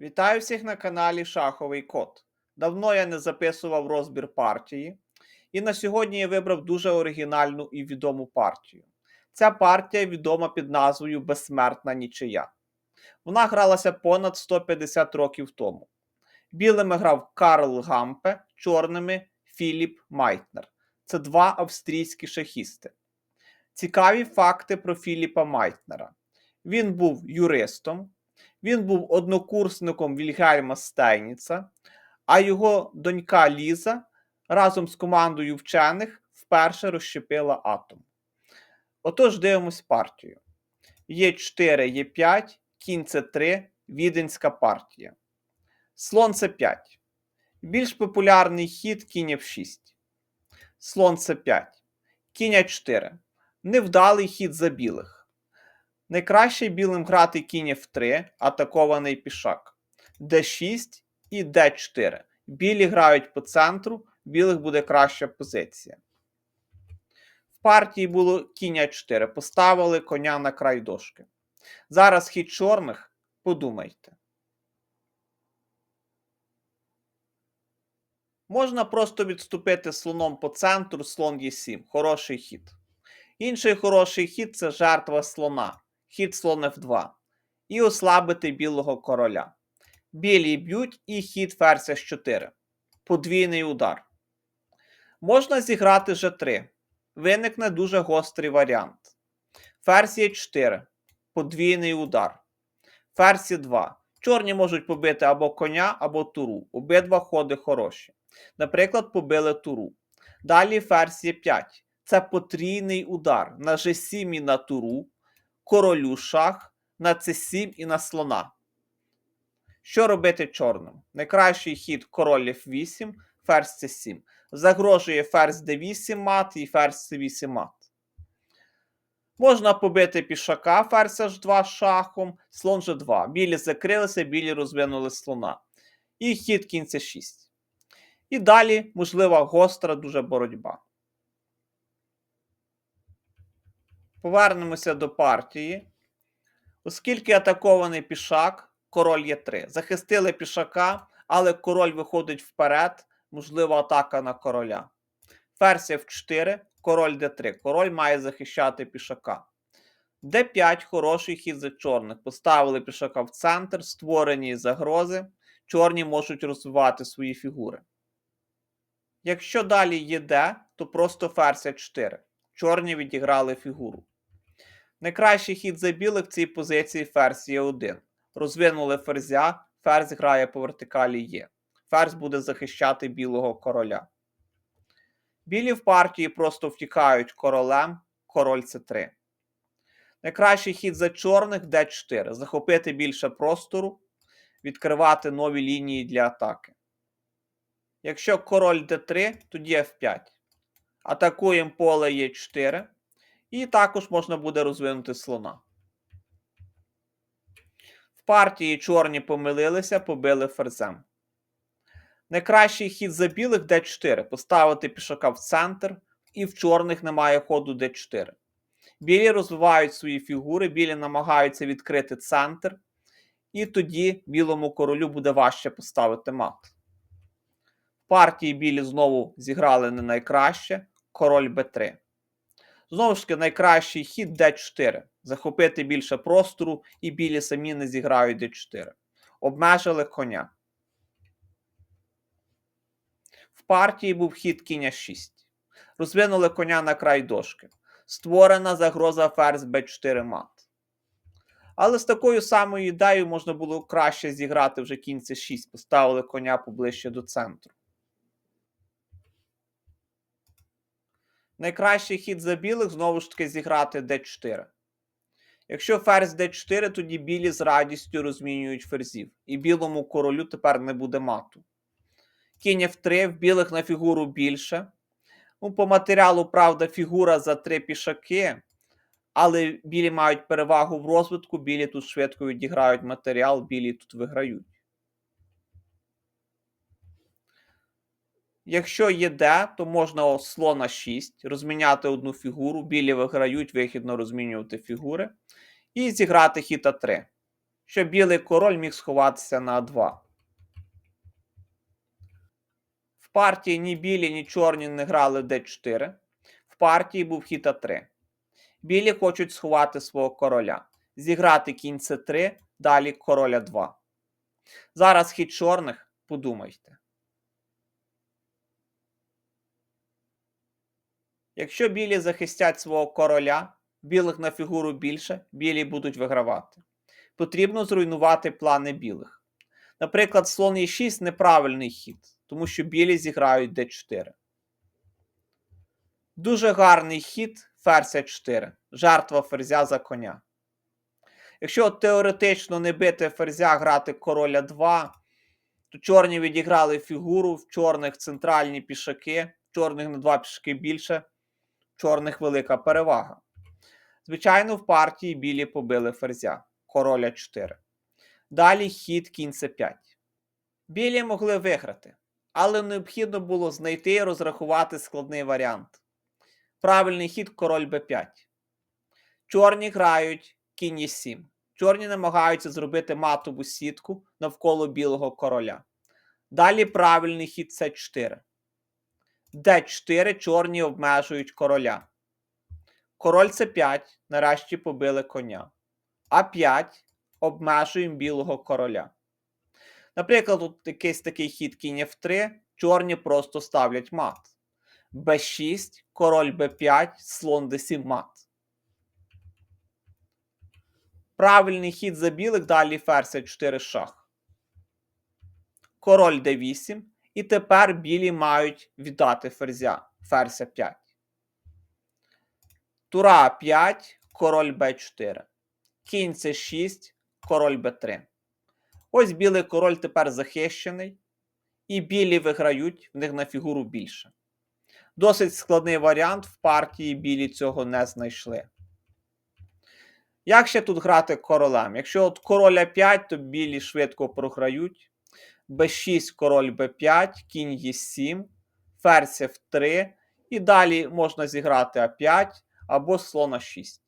Вітаю всіх на каналі Шаховий Код. Давно я не записував розбір партії, і на сьогодні я вибрав дуже оригінальну і відому партію. Ця партія відома під назвою Безсмертна нічия. Вона гралася понад 150 років тому. Білими грав Карл Гампе, чорними Філіп Майтнер. Це два австрійські шахісти. Цікаві факти про Філіпа Майтнера. Він був юристом, він був однокурсником Вільгельма Стейніца, а його донька Ліза разом з командою вчених вперше розщепила атом. Отож, дивимось партію. Є 4, є 5, кінь це 3, віденська партія. Слон це 5. Більш популярний хід кінь F6. Слон це 5. Кінь А4. Невдалий хід за білих. Найкраще білим грати кінь F3, атакований пішак. D6 і D4. Білі грають по центру, білих буде краща позиція. В партії було кінь А4. Поставили коня на край дошки. Зараз хід чорних. Подумайте. Можна просто відступити слоном по центру, слон Е7. Хороший хід. Інший хороший хід це жертва слона. Хід слон F2. І ослабити білого короля. Білі б'ють і хід ферзь H4. Подвійний удар. Можна зіграти G3. Виникне дуже гострий варіант. Ферзь Е4. Подвійний удар. Ферзь 2. Чорні можуть побити або коня, або туру. Обидва ходи хороші. Наприклад, побили туру. Далі ферзь Е5. Це потрійний удар на G7 і на туру, королю шах, на С7 і на слона. Що робити чорним? Найкращий хід король F8, ферзь С7. Загрожує ферзь d8 мат і ферзь c8 мат. Можна побити пішака ферзь h2 шахом, слон g2. Білі закрилися, білі розвинули слона. І хід кінь c6. І далі можлива гостра дуже боротьба. Повернемося до партії. Оскільки атакований пішак, король є 3. Захистили пішака, але король виходить вперед, можлива атака на короля. Ферзь F4, король d3. Король має захищати пішака. d5 хороший хід за чорних. Поставили пішака в центр, створені загрози. Чорні можуть розвивати свої фігури. Якщо далі є d, то просто ферзь 4. Чорні відіграли фігуру. Найкращий хід за білих в цій позиції ферзь є 1. Розвинули ферзя, ферзь грає по вертикалі Є. Ферзь буде захищати білого короля. Білі в партії просто втікають королем, король С3. Найкращий хід за чорних d4. Захопити більше простору, відкривати нові лінії для атаки. Якщо король d3, тоді f5. Атакуємо поле Е4. І також можна буде розвинути слона. В партії чорні помилилися, побили ферзем. Найкращий хід за білих d4. Поставити пішака в центр, і в чорних немає ходу d4. Білі розвивають свої фігури, білі намагаються відкрити центр, і тоді білому королю буде важче поставити мат. В партії білі знову зіграли не найкраще. Король b3. Знову ж таки, найкращий хід d4. Захопити більше простору, і білі самі не зіграють d4. Обмежили коня. В партії був хід кінь 6. Розвинули коня на край дошки. Створена загроза ферзь b4 мат. Але з такою самою ідеєю можна було краще зіграти вже кінь c 6. Поставили коня поближче до центру. Найкращий хід за білих знову ж таки зіграти d4. Якщо ферзь d4, тоді білі з радістю розмінюють ферзів. І білому королю тепер не буде мату. Кінь f3, в білих на фігуру більше. Ну, По матеріалу, правда, фігура за три пішаки. Але білі мають перевагу в розвитку, білі тут швидко відіграють матеріал, білі тут виграють. Якщо є Д, то можна слона 6, розміняти одну фігуру, білі виграють, вихідно розмінювати фігури. І зіграти хід А3. щоб білий король міг сховатися на А2. В партії ні білі, ні чорні не грали Д4. В партії був хід А3. Білі хочуть сховати свого короля. Зіграти кінь С3, далі короля 2. Зараз хід чорних, подумайте. Якщо білі захистять свого короля, білих на фігуру більше, білі будуть вигравати. Потрібно зруйнувати плани білих. Наприклад, слон Е6 неправильний хід, тому що білі зіграють Д4. Дуже гарний хід ферзь 4 жертва ферзя за коня. Якщо теоретично не бити ферзя, грати короля 2, то чорні відіграли фігуру, в чорних центральні пішаки, в чорних на 2 пішаки більше, чорних велика перевага. Звичайно, в партії білі побили ферзя, короля 4. Далі хід кінь С5. Білі могли виграти, але необхідно було знайти і розрахувати складний варіант. Правильний хід король Б5. Чорні грають кінь Е7. Чорні намагаються зробити матову сітку навколо білого короля. Далі правильний хід С4. Д4 чорні обмежують короля. Король С5 нарешті побили коня. А5 обмежуємо білого короля. Наприклад, тут якийсь такий хід кінь F3, чорні просто ставлять мат. Б6, король Б5, слон Д7 мат. Правильний хід за білих, далі ферзь 4 шах. Король d8. І тепер білі мають віддати ферзя. Ферзь 5. Тура 5, король Б4. Кінь С6, король Б3. Ось білий король тепер захищений. І білі виграють, в них на фігуру більше. Досить складний варіант, в партії білі цього не знайшли. Як ще тут грати королем? Якщо от короля 5, то білі швидко програють. Б6, король Б5, кінь Е7, ферзь F3. І далі можна зіграти А5 або слон 6.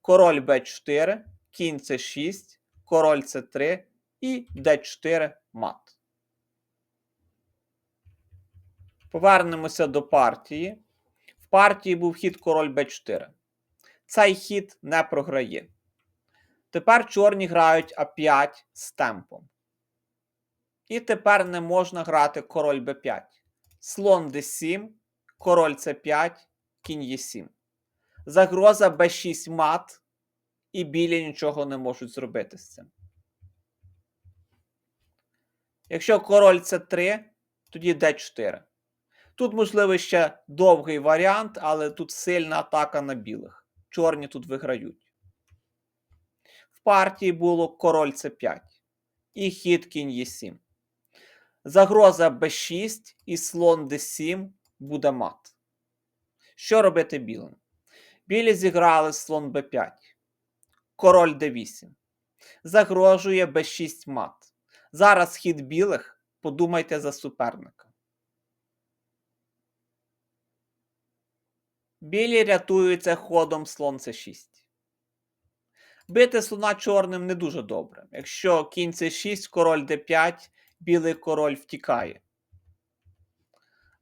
Король Б4, кінь С6, король С3 і Д4 мат. Повернемося до партії. В партії був хід король Б4. Цей хід не програє. Тепер чорні грають А5 з темпом. І тепер не можна грати король Б5. Слон Д7, король С5, кінь Е7. Загроза Б6 мат, і білі нічого не можуть зробити з цим. Якщо король С3, тоді Д4. Тут, можливо, ще довгий варіант, але тут сильна атака на білих. Чорні тут виграють. В партії було король С5 і хід кінь Е7. Загроза Б6 і слон Д7 буде мат. Що робити білим? Білі зіграли слон Б5. Король Д8. Загрожує Б6 мат. Зараз хід білих. Подумайте за суперника. Білі рятуються ходом слон С6. Бити слона чорним не дуже добре. Якщо кінь С6, король Д5, білий король втікає.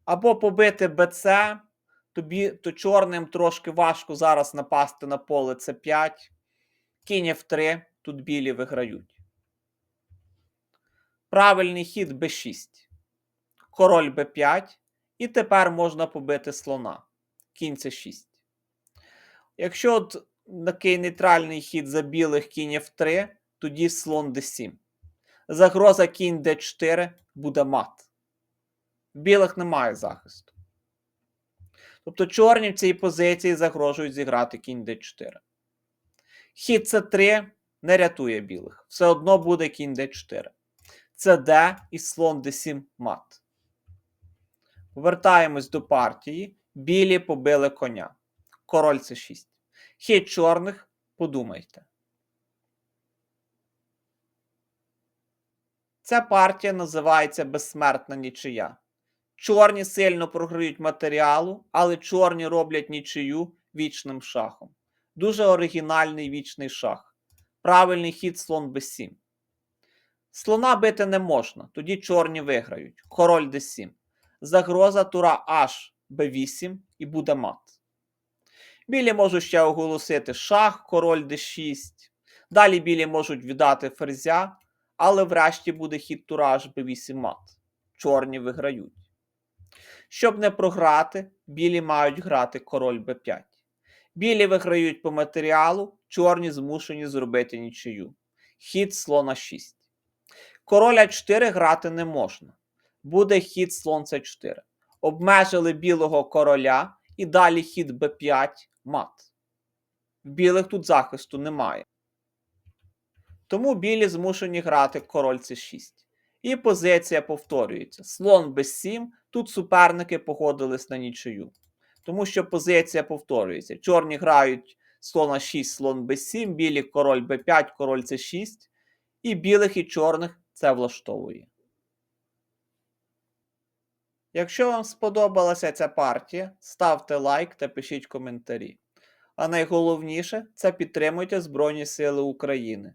Або побити БЦ, то, бі... то чорним трошки важко зараз напасти на поле С5. Кінь F3, тут білі виграють. Правильний хід Б6. Король Б5. І тепер можна побити слона. Кінь С6. Якщо от такий нейтральний хід за білих кінь F3, тоді слон D7. Загроза кінь D4 буде мат. Білих немає захисту. Тобто чорні в цій позиції загрожують зіграти кінь D4. Хід С3 не рятує білих. Все одно буде кінь D4. Це і слон D7 мат. Повертаємось до партії. Білі побили коня. Король С6. Хід чорних, подумайте. Ця партія називається безсмертна нічия. Чорні сильно програють матеріалу, але чорні роблять нічию вічним шахом. Дуже оригінальний вічний шах. Правильний хід слон b7. Слона бити не можна, тоді чорні виграють. Король d7. Загроза тура аж b8 і буде мат. Білі можуть ще оголосити шах, король d6. Далі білі можуть віддати ферзя, але врешті буде хід тура аж b8 мат. Чорні виграють. Щоб не програти, білі мають грати король b5. Білі виграють по матеріалу, чорні змушені зробити нічию. Хід слона 6. Король А4 грати не можна. Буде хід слон С4. Обмежили білого короля і далі хід Б5 мат. Білих тут захисту немає. Тому білі змушені грати король С6. І позиція повторюється. Слон Б7. Тут суперники погодились на нічию. Тому що позиція повторюється. Чорні грають слона 6, слон Б7, білі король Б5, король С6. І білих і чорних це влаштовує. Якщо вам сподобалася ця партія, ставте лайк та пишіть коментарі. А найголовніше це підтримуйте Збройні Сили України.